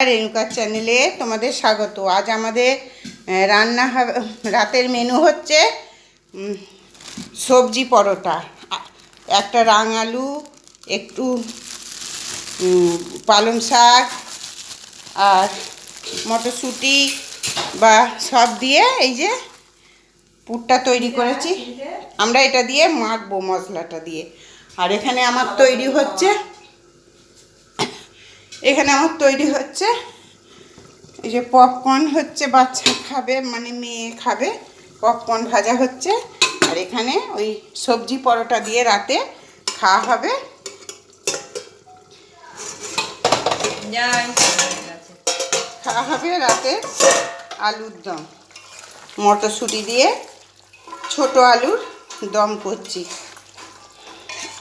রেণুকার চ্যানেলে তোমাদের স্বাগত। আজ আমাদের রান্না রাতের মেনু হচ্ছে সবজি পরোটা। একটা রাঙালু একটু পালং শাক আর মটরশুঁটি বা সব দিয়ে এই যে পুরটা তৈরি করেছি। আমরা এটা দিয়ে মাখবো মশলাটা দিয়ে। আর এখানে আমার তৈরি হচ্ছে এখানে আমার তৈরি হচ্ছে এই যে পপকর্ন হচ্ছে বাচ্চা খাবে মানে মেয়ে খাবে পপকর্ন ভাজা হচ্ছে। আর এখানে ওই সবজি পরোটা দিয়ে রাতে খাওয়া হবে। খাওয়া হবে রাতে আলুর দম। মটরশুঁটি দিয়ে ছোট আলুর দম করছি।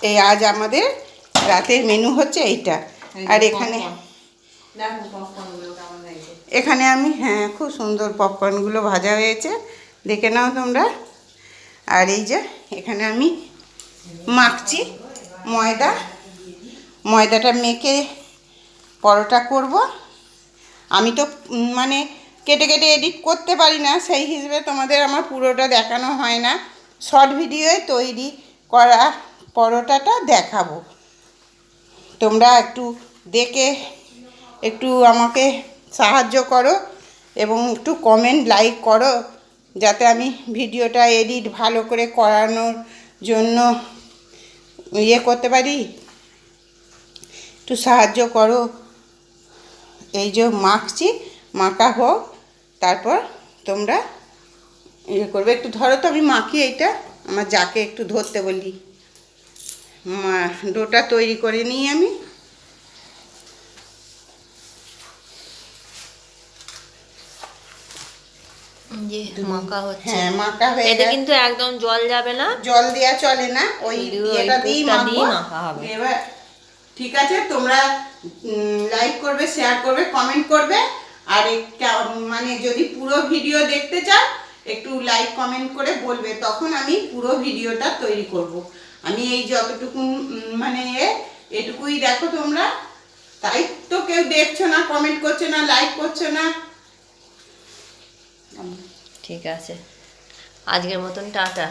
এই আজ আমাদের রাতের মেনু হচ্ছে এইটা। আর এখানে এখানে আমি হ্যাঁ খুব সুন্দর পপকর্নগুলো ভাজা হয়েছে। দেখে নাও তোমরা। আর এই যে এখানে আমি মাখছি ময়দা। ময়দাটা মেখে পরোটা করব। আমি তো মানে কেটে কেটে এডিট করতে পারি না সেই হিসেবে তোমাদের আমার পুরোটা দেখানো হয় না। শর্ট ভিডিওয়ে তৈরি করা পরোটাটা দেখাবো। তোমরা একটু দেখে একটু আমাকে সাহায্য করো এবং একটু কমেন্ট লাইক করো যাতে আমি ভিডিওটা এডিট ভালো করে করানোর জন্য ইয়ে করতে পারি। একটু সাহায্য করো। এই যে মাখছি, মাখা হোক, তারপর তোমরা ইয়ে করবে। একটু ধরো তো আমি মাখি এইটা, আমার যাকে একটু ধরতে বলি। মা, ডোটা তৈরি করে নিই আমি। মাখা হচ্ছে। হ্যাঁ মাখা হয়ে এতে কিন্তু একদম জল যাবে না। জল দেওয়া চলে না ওই শুধু দিয়েই পুরটা মাখবো। দিয়েই মাখা হবে। এবার ঠিক আছে তোমরা লাইক করবে শেয়ার করবে কমেন্ট করবে। আর মানে যদি পুরো ভিডিও দেখতে চাও একটু লাইক কমেন্ট করে বলবে তখন আমি পুরো ভিডিওটা তৈরি করব। আমি এই যতটুকু মানে এটুকুই দেখো তোমরা। তাই তো কেউ দেখছ না কমেন্ট করছ না লাইক করছ না ঠিক আছে। আজকের মতন টাটা।